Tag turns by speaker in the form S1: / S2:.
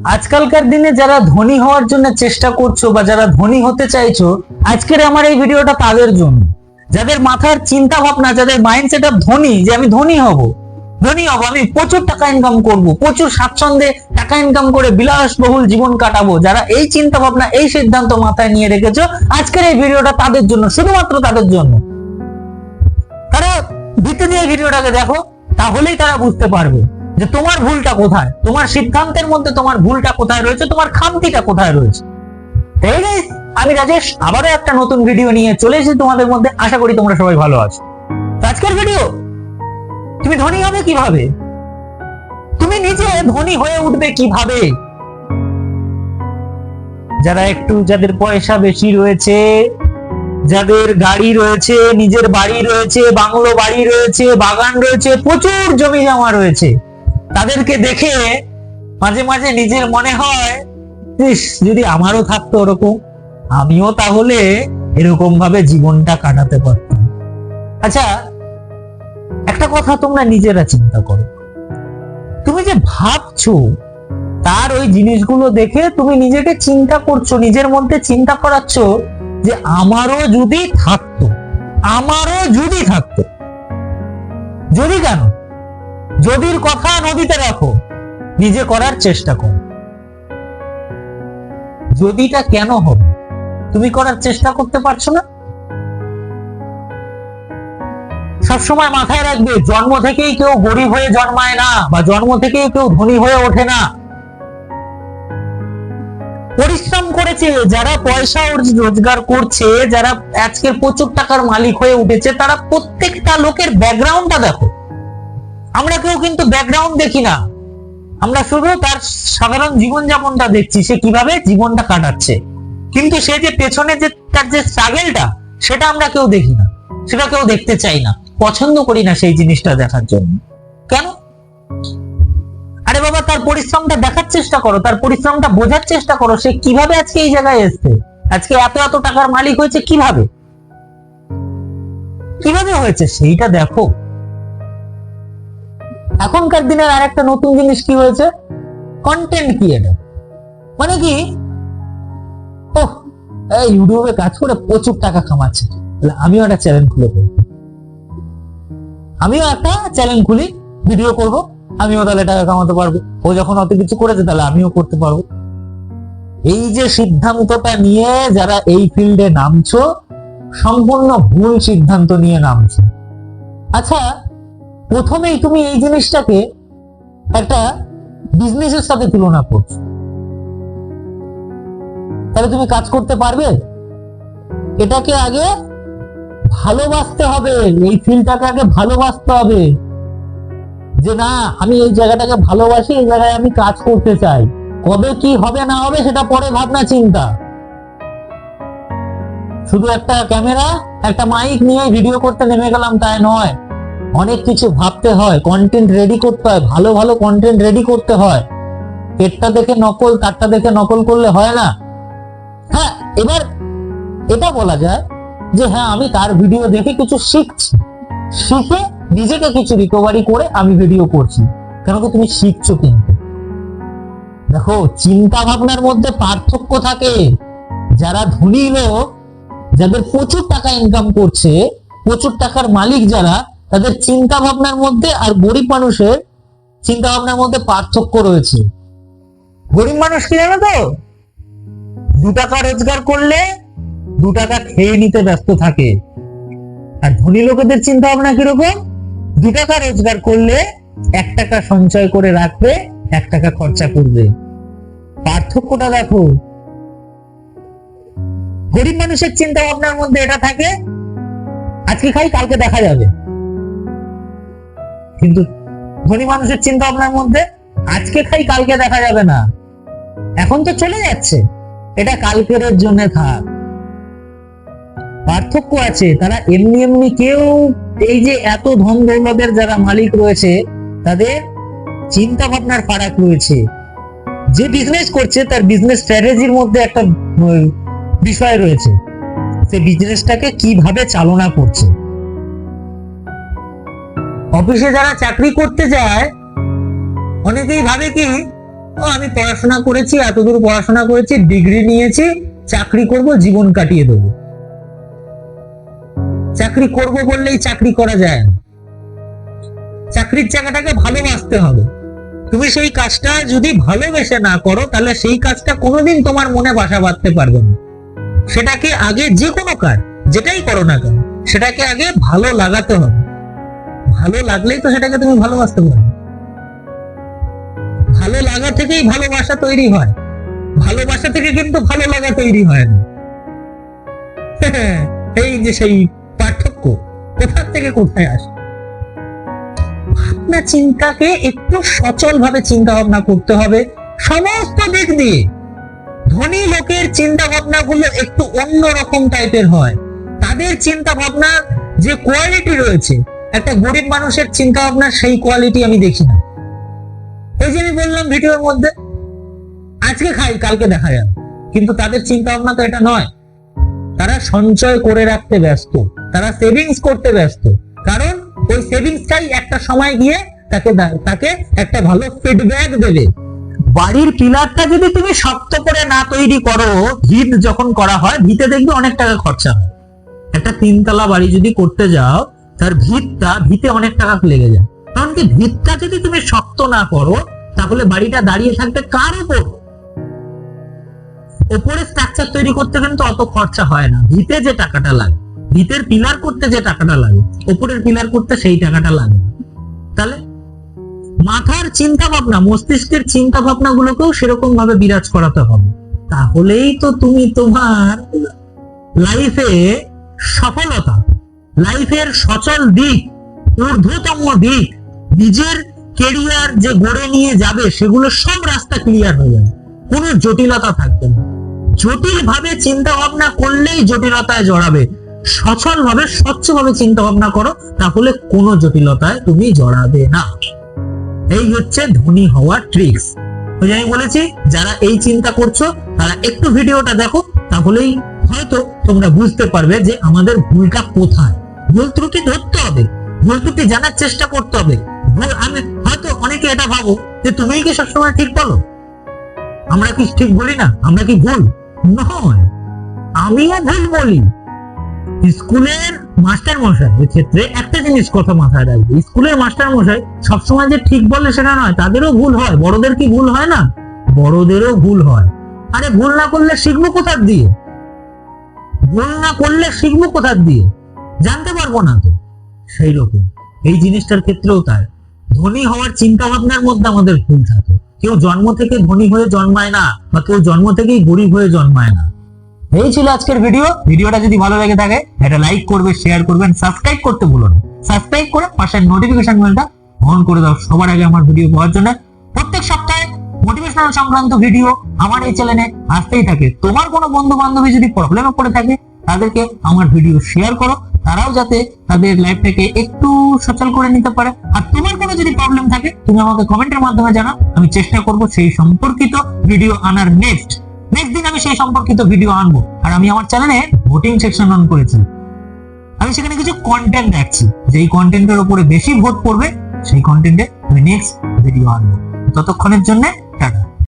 S1: আজকালকার দিনে যারা ধনী হওয়ার জন্য চেষ্টা করছ বা যারা ধনী হতে চাইছো, আজকের আমার এই ভিডিওটা তাদের জন্য। যাদের মাথার চিন্তা ভাবনা, যাদের মাইন্ডসেট আপ ধনী, যে আমি ধনী হব ধনী হব, আমি প্রচুর টাকা ইনকাম করব, প্রচুর স্বাচ্ছন্দ্যে টাকা ইনকাম করে বিলাসবহুল জীবন কাটাবো, যারা এই চিন্তা ভাবনা, এই সিদ্ধান্ত মাথায় নিয়ে রেখেছো, আজকের এই ভিডিওটা তাদের জন্য, শুধুমাত্র তাদের জন্য। তারা ভিতরে দিয়ে ভিডিওটাকে দেখো, তাহলেই তারা বুঝতে পারবে। যে তোমার ভুলটা কোথায়? তোমার সিদ্ধান্তের মধ্যে তোমার ভুলটা কোথায় রয়েছে? তোমার খামতিটা কোথায় রয়েছে? আমি রাজেশ, আবারও একটা নতুন ভিডিও নিয়ে চলে এসেছি তোমাদের মধ্যে। আশা করি তোমরা সবাই ভালো আছো। আজকের ভিডিও তুমি ধনী হবে কীভাবে? তুমি নিজে ধনী হয়ে উঠবে কীভাবে? যারা একটু যাদের পয়সা বেশি রয়েছে, যাদের গাড়ি রয়েছে, নিজের বাড়ি রয়েছে, বাংলো বাড়ি রয়েছে, বাগান রয়েছে, প্রচুর জমি জমা রয়েছে। তাদেরকে দেখে মাঝে মাঝে নিজের মনে হয় যদি আমারও থাকতো ওরকম, আমিও তাহলে এরকম ভাবে জীবনটা কাটাতে পারতাম। আচ্ছা একটা কথা তোমরা নিজেরা চিন্তা করো। তুমি যে ভাবছ, তার ওই জিনিসগুলো দেখে তুমি নিজেকে চিন্তা করছ, নিজের মধ্যে চিন্তা করাচ্ছ যে আমারও যদি থাকতো, আমারও যদি থাকতো, যদি কেন? যদির কথা নদীতে রাখো, নিজে করার চেষ্টা করো। যদিটা কেন হবে, তুমি করার চেষ্টা করতে পারছ না? সবসময় মাথায় রাখবে, জন্ম থেকেই কেউ গরিব হয়ে জন্মায় না, বা জন্ম থেকেই কেউ ধনী হয়ে ওঠে না। পরিশ্রম করেছে, যারা পয়সা রোজগার করছে, যারা আজকের প্রচুর টাকার মালিক হয়ে উঠেছে, তারা প্রত্যেকটা লোকের ব্যাকগ্রাউন্ডটা দেখো। আমরা কেউ কিন্তু ব্যাকগ্রাউন্ড দেখি না। আমরা শুধু তার সাধারণ জীবনযাপনটা দেখছি, সে কীভাবে জীবনটা কাটাচ্ছে। কিন্তু সে যে পেছনে যে তার যে স্ট্রাগেলটা সেটা আমরা কেউ দেখি না। সেটা কেউ দেখতে চাই না। পছন্দ করি না সেই জিনিসটা দেখার জন্য। কেন? আরে বাবা, তার পরিশ্রমটা দেখার চেষ্টা করো, তার পরিশ্রমটা বোঝার চেষ্টা করো, সে কীভাবে আজকে এই জায়গায় এসছে? আজকে এত এত টাকার মালিক হয়েছে কীভাবে? কীভাবে হয়েছে? সেইটা দেখো। এখনকার দিনের আর একটা নতুন জিনিস কি হয়েছে? কন্টেন্ট ক্রিয়েটার মানে কি? ও ইউটিউবে কাজ করে প্রচুর টাকা কামাচ্ছে। তাহলে আমিও একটা চ্যানেল খুলে দেবো। আমিও একটা চ্যানেল খুলি ভিডিও করব, আমিও তাহলে টাকা কামাতে পারব। ও যখন অত কিছু করেছে, তাহলে আমিও করতে পারব। এই যে সিদ্ধান্তটা নিয়ে যারা এই ফিল্ডে নামছো, সম্পূর্ণ ভুল সিদ্ধান্ত নিয়ে নামছো। আচ্ছা প্রথমেই তুমি এই জিনিসটাকে একটা বিজনেসের সাথে তুলনা করছ। তাহলে তুমি কাজ করতে পারবে? এটাকে আগে ভালোবাসতে হবে, এই ফিল্ডটাকে আগে ভালোবাসতে হবে। যে না, আমি এই জায়গাটাকে ভালোবাসি, এই জায়গায় আমি কাজ করতে চাই। কবে কি হবে না হবে সেটা পরে ভাবনা, চিন্তা। শুধু একটা ক্যামেরা, একটা মাইক নিয়ে ভিডিও করতে নেমে গেলাম, তাই নয়। অনেক কিছু ভাবতে হয় কন্টেন্ট রেডি করতে হয়, ভালো ভালো কন্টেন্ট রেডি করতে হয়। এরটা দেখে নকল তারটা দেখে নকল করলে হয় না? হ্যাঁ এবার এটা বলা যায় যে হ্যাঁ আমি তার ভিডিও দেখে কিছু শিখছি। শিখে নিজেকে কিছু রিকভারি করে আমি ভিডিও করছি। কেন কি তুমি শিখছো কিন্তু। দেখো চিন্তা ভাবনার মধ্যে পার্থক্য থাকে। যারা ধনী লোক, যাদের প্রচুর টাকা ইনকাম করছে, প্রচুর টাকার মালিক যারা তাদের চিন্তা ভাবনার মধ্যে আর গরিব মানুষের চিন্তা ভাবনার মধ্যে পার্থক্য রয়েছে। গরিব মানুষ কি জানো তো? দু টাকা রোজগার করলে দু টাকা খেয়ে নিতে ব্যস্ত থাকে। আর ধনী লোকেদের চিন্তা ভাবনা কীরকম? দু টাকা রোজগার করলে এক টাকা সঞ্চয় করে রাখবে, এক টাকা খরচা করবে। পার্থক্যটা দেখো। গরিব মানুষের চিন্তা ভাবনার মধ্যে এটা থাকে, আজকে খাই কালকে দেখা যাবে। কিন্তু ধনী মানুষের চিন্তা ভাবনার মধ্যে আজকে খাই, কালকে দেখা যাবে না। এখন তো চলে যাচ্ছে। এটা কালকের জন্য থাক। পার্থক্য আছে, তারা এমনি এমনি কেউ এই যে এত ধন দৌলতের যারা মালিক রয়েছে, তাদের চিন্তা ভাবনার ফারাক রয়েছে। যে বিজনেস করছে, তার বিজনেস স্ট্র্যাটেজির মধ্যে একটা বিষয় রয়েছে। সে বিজনেসটাকে কীভাবে চালনা করছে? অফিসে যারা চাকরি করতে যায়, অনেকেই ভাবে কি, ও, আমি পড়াশোনা করেছি, এতদূর পড়াশোনা করেছি, ডিগ্রি নিয়েছি, চাকরি করব, জীবন কাটিয়ে দেবো। চাকরি করব বললেই চাকরি করা যায় চাকরির জায়গাটাকে ভালোবাসতে হবে। তুমি সেই কাজটা যদি ভালোবেসে না করো, তাহলে সেই কাজটা কোনোদিন তোমার মনে বাসা বাঁধতে পারবে না। সেটাকে আগে যে কোনো কাজ, যেটাই করো না কেন, সেটাকে আগে ভালো লাগাতে হবে। ভালো লাগলেই তো সেটাকে তুমি ভালোবাসতে পারবে ভালো লাগা থেকেই ভালোবাসা তৈরি হয়। ভালোবাসা থেকে কিন্তু ভালো লাগা তৈরি হয় না। এই যে সেই পার্থক্য, কোথা থেকে কোথায় আসে? ভাবনা চিন্তাকে একটু সচল ভাবে চিন্তা ভাবনা করতে হবে। সমস্ত দিক দিয়ে ধনী লোকের চিন্তা ভাবনা গুলো একটু অন্যরকম টাইপের হয়। তাদের চিন্তা ভাবনা যে কোয়ালিটি রয়েছে একটা গরিব মানুষের চিন্তা ভাবনা সেই কোয়ালিটি আমি দেখি না। এই যে আমি বললাম ভিডিওর মধ্যে, আজকে খাই, কালকে দেখা যাবে। কিন্তু তাদের চিন্তা ভাবনা তো এটা নয়। তারা সঞ্চয় করে রাখতে ব্যস্ত, তারা সেভিংস করতে ব্যস্ত। কারণ ওই সেভিংসটাই একটা সময় গিয়ে তাকে তাকে একটা ভালো ফিডব্যাক দেবে। বাড়ির পিলারটা যদি তুমি শক্ত করে না তৈরি করো, ভিত যখন করা হয়, ভিতে দেখবে অনেক টাকা খরচা হয়। একটা তিনতলা বাড়ি যদি করতে যাও তার ভিতটা, ভিতে অনেক টাকা লেগে যায়। কারণ কি, ভিতটা যদি তুমি শক্ত না করো, তাহলে বাড়িটা দাঁড়িয়ে থাকবে কার উপর? ওপরে স্ট্রাকচার তৈরি করতে কিন্তু অত খরচা হয় না। ভিতে যে টাকাটা লাগে, ভিতের পিলার করতে যে টাকাটা লাগে, ওপরের পিলার করতে সেই টাকাটা লাগে। তাহলে মাথার চিন্তা ভাবনা মস্তিষ্কের চিন্তা ভাবনা গুলোকেও সেরকম ভাবে বিরাজ করাতে হবে। তাহলেই তো তুমি তোমার লাইফে সফলতা লাইফের সচল দিক, ঊর্ধ্বতম দিক, নিজের কেরিয়ার যে গড়ে নিয়ে যাবে, সেগুলো সব রাস্তা ক্লিয়ার হয়ে যাবে। কোনো জটিলতা থাকবে না। জটিল ভাবে চিন্তা ভাবনা করলেই জটিলতায় জড়াবে। সচল ভাবে স্বচ্ছ ভাবে চিন্তা ভাবনা করো, তাহলে কোনো জটিলতায় তুমি জড়াবে না। এই হচ্ছে ধনী হওয়ার ট্রিক্স ওই আমি বলেছি, যারা এই চিন্তা করছ, তারা একটু ভিডিওটা দেখো, তাহলেই হয়তো তোমরা বুঝতে পারবে যে আমাদের ভুলটা কোথায়। ভুল ত্রুটি ধরতে হবে। ভুল ত্রুটি জানার চেষ্টা করতে হবে। ভুল, আমি হয়তো অনেকে এটা ভাবো যে কি সবসময় ঠিক বলো? আমরা কি ঠিক বলি না? আমরা কি ভুল? নয়। আমিও ভুল বলি। স্কুলের মাস্টার মশাই এর ক্ষেত্রে একটা জিনিস কথা মাথায় রাখবে। স্কুলের মাস্টার মশাই সবসময় যে ঠিক বলে সেটা নয়, তাদেরও ভুল হয়। বড়দের কি ভুল হয় না? বড়দেরও ভুল হয়। আরে ভুল না করলে শিখব কোথার দিয়ে? ভুল না করলে শিখব কোথার দিয়ে? জানতে পারব না তো। সেই রকম এই জিনিসটার ক্ষেত্রেও তাই। ধনী হওয়ার চিন্তা ভাবনার মধ্যে আমাদের ভুল থাকে। কেউ জন্ম থেকে ধনী হয়ে জন্মায় না, বা কেউ জন্ম থেকেই গরিব হয়ে জন্মায় না। এই ছিল আজকের ভিডিও। ভিডিওটা যদি ভালো লেগে থাকে এটা লাইক করবে শেয়ার করবেন সাবস্ক্রাইব করতে ভুলুন সাবস্ক্রাইব করে পাশের নোটিফিকেশন বেলটা অন করে দাও। সবার আগে আমার ভিডিও পাওয়ার জন্য। প্রত্যেক সপ্তাহে মোটিভেশনাল সংক্রান্ত ভিডিও আমার এই চ্যানেলে আসতেই থাকে। তোমার কোনো বন্ধু বান্ধবী যদি প্রবলেমে পড়ে থাকে, তাদেরকে আমার ভিডিও শেয়ার করো। তারাও যাতে তাদের লাইফটাকে একটু সচল করে নিতে পারে। আর তোমার কোনো যদি প্রবলেম থাকে, তুমি আমাকে কমেন্টের মাধ্যমে জানাও। আমি চেষ্টা করব সেই সম্পর্কিত ভিডিও আনার নেক্সট নেক্সট দিন আমি সেই সম্পর্কিত ভিডিও আনব। আর আমি আমার চ্যানেলে ভোটিং সেকশন অন করেছি। আমি সেখানে কিছু কন্টেন্ট রাখছি যেই কন্টেন্টের উপরে বেশি ভোট পড়বে, সেই কন্টেন্টে আমি নেক্সট ভিডিও আনব। ততক্ষণের জন্য টাটা।